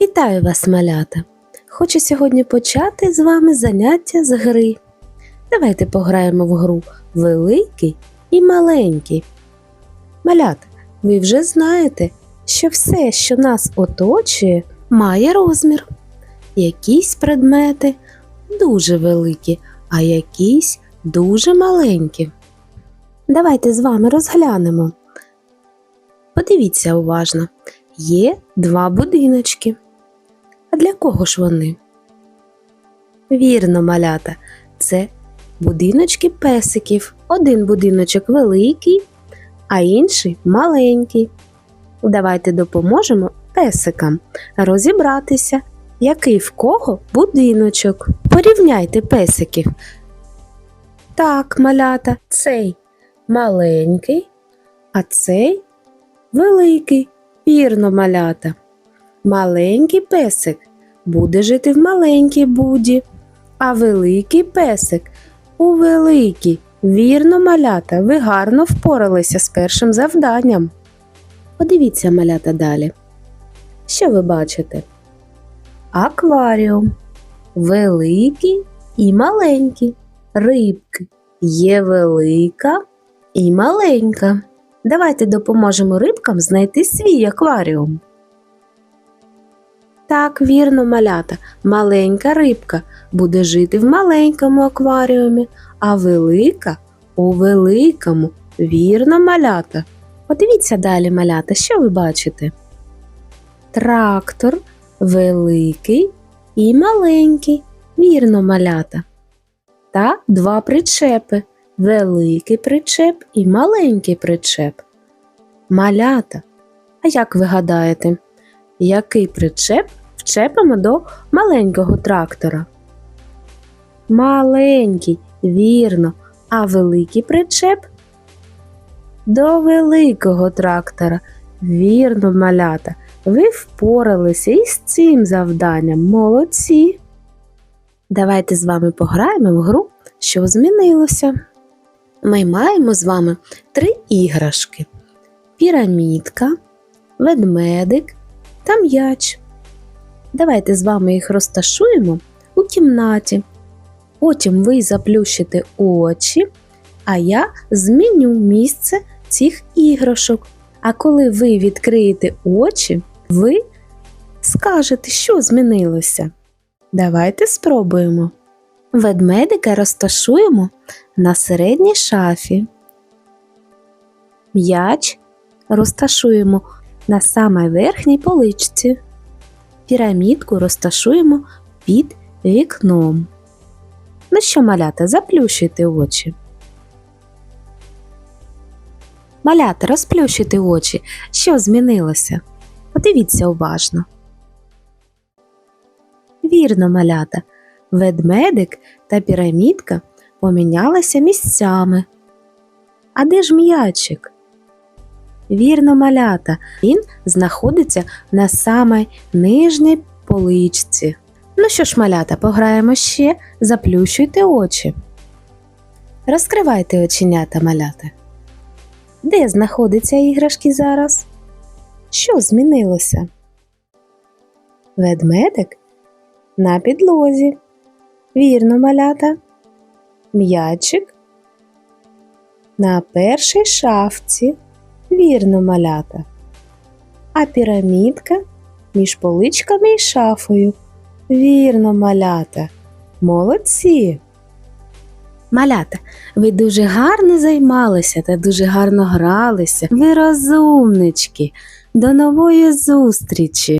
Вітаю вас, малята! Хочу сьогодні почати з вами заняття з гри. Давайте пограємо в гру великий і маленький. Малята, ви вже знаєте, що все, що нас оточує, має розмір. Якісь предмети дуже великі, а якісь дуже маленькі. Давайте з вами розглянемо. Подивіться уважно. Є два будиночки. А для кого ж вони? Вірно, малята, це будиночки песиків. Один будиночок великий, а інший маленький. Давайте допоможемо песикам розібратися, який в кого будиночок. Порівняйте песиків. Так, малята, цей маленький, а цей великий. Вірно, малята. Маленький песик буде жити в маленькій буді, а великий песик у великій. Вірно, малята, ви гарно впоралися з першим завданням. Подивіться, малята, далі. Що ви бачите? Акваріум. Великий і маленький. Рибки. Є велика і маленька. Давайте допоможемо рибкам знайти свій акваріум. Так, вірно, малята, маленька рибка буде жити в маленькому акваріумі, а велика у великому. Вірно, малята. Подивіться далі, малята, що ви бачите? Трактор великий і маленький. Вірно, малята. Та два причепи великий причеп і маленький причеп. Малята. А як ви гадаєте, який причеп вчепимо до маленького трактора? Маленький, вірно, а великий причеп до великого трактора. Вірно, малята, ви впоралися із цим завданням. Молодці. Давайте з вами пограємо в гру, що змінилося. Ми маємо з вами три іграшки: пірамідка, ведмедик та м'яч. Давайте з вами їх розташуємо у кімнаті. Потім ви заплющите очі, а я зміню місце цих іграшок. А коли ви відкриєте очі, ви скажете, що змінилося. Давайте спробуємо. Ведмедика розташуємо на середній шафі. М'яч розташуємо на самій верхній поличці. Пірамідку розташуємо під вікном. Ну що, малята, заплющуйте очі. Малята, розплющуйте очі. Що змінилося? Подивіться уважно. Вірно, малята. Ведмедик та пірамідка помінялися місцями. А де ж м'ячик? Вірно, малята, він знаходиться на самій нижній поличці. Ну що ж, малята, пограємо ще, заплющуйте очі. Розкривайте оченята, малята. Де знаходяться іграшки зараз? Що змінилося? Ведмедик на підлозі. Вірно, малята. М'ячик на першій шафці. Вірно, малята. А пірамідка між поличками і шафою. Вірно, малята. Молодці. Малята, ви дуже гарно займалися та дуже гарно гралися. Ви розумнички. До нової зустрічі!